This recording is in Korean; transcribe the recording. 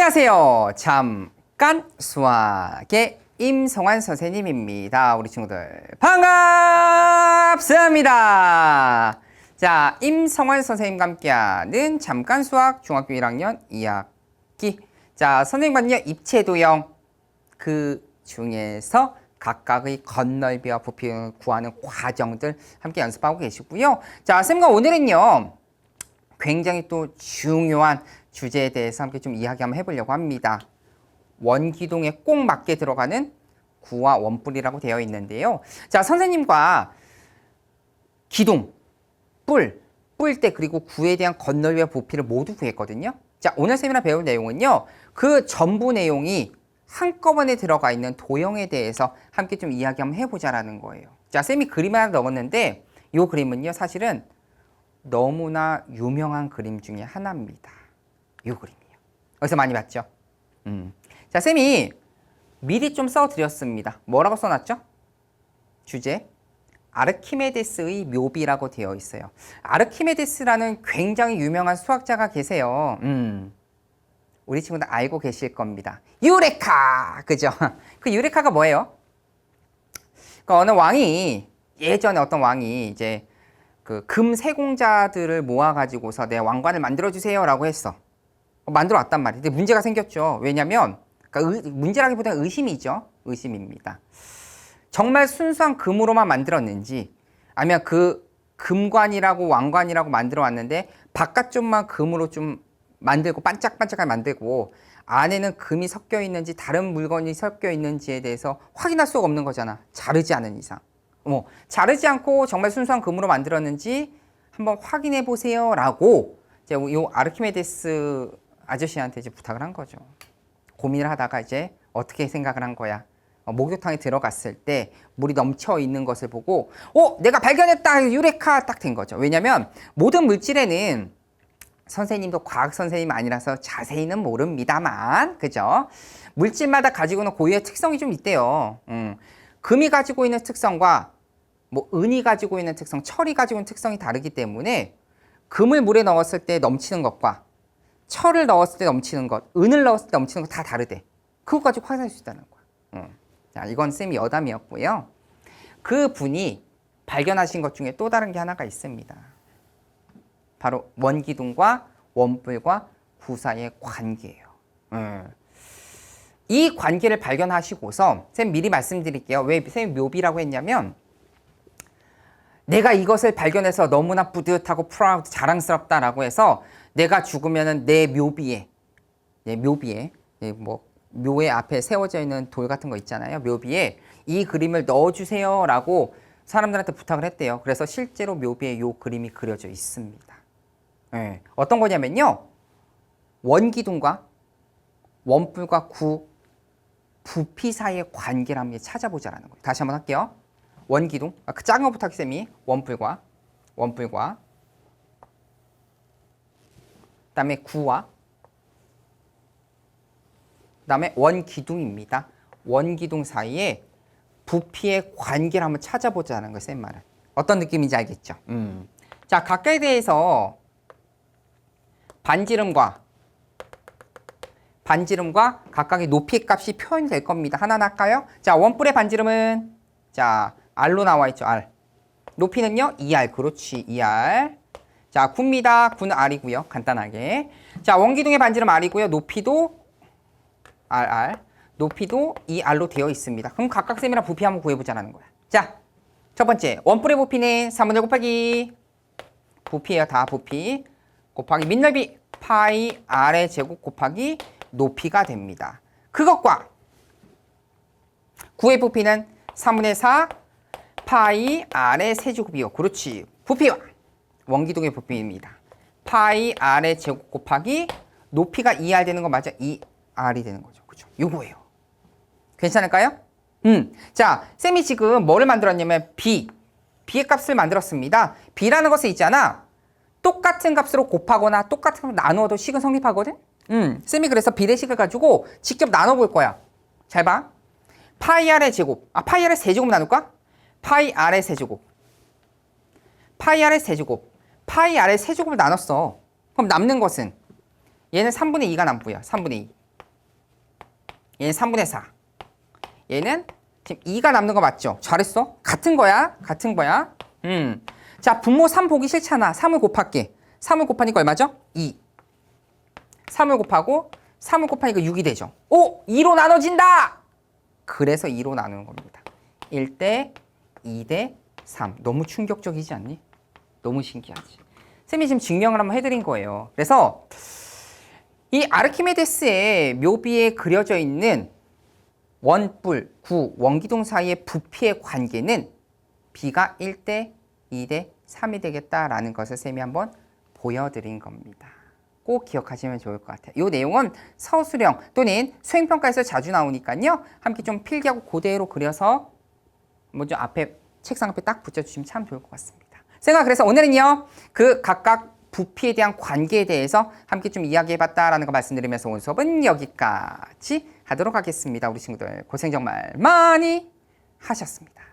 안녕하세요. 잠깐 수학의 임성환 선생님입니다. 우리 친구들 반갑습니다. 자, 임성환 선생님과 함께하는 잠깐 수학 중학교 1학년 2학기. 자, 선생님과는요 입체 도형 그 중에서 각각의 건널비와 부피를 구하는 과정들 함께 연습하고 계시고요. 자, 쌤과 오늘은요. 굉장히 또 중요한 주제에 대해서 함께 좀 이야기 한번 해보려고 합니다. 원기둥에 꼭 맞게 들어가는 구와 원뿔이라고 되어 있는데요. 자, 선생님과 기둥, 뿔, 뿔때 그리고 구에 대한 건널비와 부피를 모두 구했거든요. 자, 오늘 세미나 배울 내용은요. 그 전부 내용이 한꺼번에 들어가 있는 도형에 대해서 함께 좀 이야기 한번 해보자라는 거예요. 자, 쌤이 그림 하나 넣었는데 이 그림은요, 사실은 너무나 유명한 그림 중에 하나입니다. 이 그림이요. 어디서 많이 봤죠? 음. 자, 쌤이 미리 좀 써드렸습니다. 뭐라고 써놨죠? 주제. 아르키메데스의 묘비라고 되어 있어요. 아르키메데스라는 굉장히 유명한 수학자가 계세요. 음. 우리 친구들 알고 계실 겁니다. 유레카! 그죠? 그 유레카가 뭐예요? 그 어느 왕이, 예전에 어떤 왕이 이제 그 금 세공자들을 모아가지고서 내 왕관을 만들어주세요라고 했어. 만들어 왔단 말이에요. 근데 문제가 생겼죠. 왜냐면, 그러니까 의, 문제라기보다는 의심이죠. 의심입니다. 정말 순수한 금으로만 만들었는지, 아니면 그 금관이라고 왕관이라고 만들어 왔는데, 바깥쪽만 금으로 좀 만들고 반짝반짝하게 만들고, 안에는 금이 섞여 있는지 다른 물건이 섞여 있는지에 대해서 확인할 수가 없는 거잖아. 자르지 않은 이상. 뭐 자르지 않고 정말 순수한 금으로 만들었는지 한번 확인해 보세요 라고 이제 요 아르키메데스 아저씨한테 이제 부탁을 한 거죠. 고민을 하다가 이제 어떻게 생각을 한 거야. 어, 목욕탕에 들어갔을 때 물이 넘쳐 있는 것을 보고 어 내가 발견했다 유레카 딱 된 거죠. 왜냐하면 모든 물질에는 선생님도 과학 선생님 아니라서 자세히는 모릅니다만 그죠? 물질마다 가지고 있는 고유의 특성이 좀 있대요. 음. 금이 가지고 있는 특성과 뭐 은이 가지고 있는 특성, 철이 가지고 있는 특성이 다르기 때문에 금을 물에 넣었을 때 넘치는 것과 철을 넣었을 때 넘치는 것, 은을 넣었을 때 넘치는 것 다 다르대. 그것 가지고 확인할 수 있다는 거야. 음. 자, 이건 쌤이 여담이었고요. 그 분이 발견하신 것 중에 또 다른 게 하나가 있습니다. 바로 원기둥과 원뿔과 구 사이의 관계예요. 음. 이 관계를 발견하시고서 쌤 미리 말씀드릴게요. 왜 쌤이 묘비라고 했냐면 내가 이것을 발견해서 너무나 뿌듯하고 프라우드 자랑스럽다라고 해서 내가 죽으면은 내 묘비에 내 묘비에 예, 뭐 묘의 앞에 세워져 있는 돌 같은 거 있잖아요. 묘비에 이 그림을 넣어주세요라고 사람들한테 부탁을 했대요. 그래서 실제로 묘비에 이 그림이 그려져 있습니다. 예, 어떤 거냐면요. 원기둥과 원뿔과 구 부피 사이의 관계를 한번 찾아보자라는 거예요. 다시 한번 할게요. 원기둥, 아, 그 작은 것부터 쌤이 원뿔과 원뿔과 그 다음에 구와 그 다음에 원기둥입니다. 원기둥 사이에 부피의 관계를 한번 찾아보자는 거예요. 쌤 말은 어떤 느낌인지 알겠죠? 음. 자 각각에 대해서 반지름과 반지름과 각각의 높이 값이 표현이 될 겁니다. 하나 할까요? 자, 원뿔의 반지름은 자, R로 나와 있죠. R. 높이는요? 2R. 그렇지. 2R. 자, 9입니다. 9는 R이고요. 간단하게. 자, 원기둥의 반지름 R이고요. 높이도 RR. 높이도 2R로 되어 있습니다. 그럼 각각 셈이랑 부피 한번 구해보자는 거야. 자, 첫 번째. 원뿔의 부피는 3분의 곱하기 부피예요. 다 부피. 곱하기 밑넓이 파이 R의 제곱 곱하기 높이가 됩니다. 그것과 9의 부피는 3분의 4 파이 R의 세제곱이요. 그렇지. 부피와 원기둥의 부피입니다. 파이 R의 제곱 곱하기 높이가 2R 되는 거 맞아? 2R이 되는 거죠. 그죠? 요거예요. 괜찮을까요? 음. 자, 쌤이 지금 뭐를 만들었냐면 B. B의 값을 만들었습니다. B라는 것은 있잖아. 똑같은 값으로 곱하거나 똑같은 값으로 나누어도 식은 성립하거든? 음, 쌤이 그래서 비례식을 가지고 직접 나눠 볼 거야. 잘 봐. 파이 r의 제곱. 아, 파이 r의 세제곱 나눌까? 파이 r의 세제곱. 파이 r의 세제곱. 파이 r의 세제곱을 나눴어. 그럼 남는 것은 얘는 3분의 2가 남고요. 3분의 2. 얘는 3분의 4. 얘는 지금 2가 남는 거 맞죠? 잘했어. 같은 거야. 같은 거야. 음. 자, 분모 3 보기 싫잖아. 3을 곱할게. 3을 곱하니까 얼마죠? 2. 3을 곱하고 3을 곱하니까 6이 되죠. 오! 2로 나눠진다! 그래서 2로 나누는 겁니다. 1대 2대 3. 너무 충격적이지 않니? 너무 신기하지. 쌤이 지금 증명을 한번 해드린 거예요. 그래서 이 아르키메데스의 묘비에 그려져 있는 원뿔, 구, 원기둥 사이의 부피의 관계는 b가 1대 2대 3이 되겠다라는 것을 쌤이 한번 보여드린 겁니다. 꼭 기억하시면 좋을 것 같아요. 이 내용은 서술형 또는 수행평가에서 자주 나오니까요. 함께 좀 필기하고 그대로 그려서 먼저 앞에 책상 앞에 딱 붙여주시면 참 좋을 것 같습니다. 쌤아 그래서 오늘은요. 그 각각 부피에 대한 관계에 대해서 함께 좀 이야기해봤다라는 거 말씀드리면서 오늘 수업은 여기까지 하도록 하겠습니다. 우리 친구들 고생 정말 많이 하셨습니다.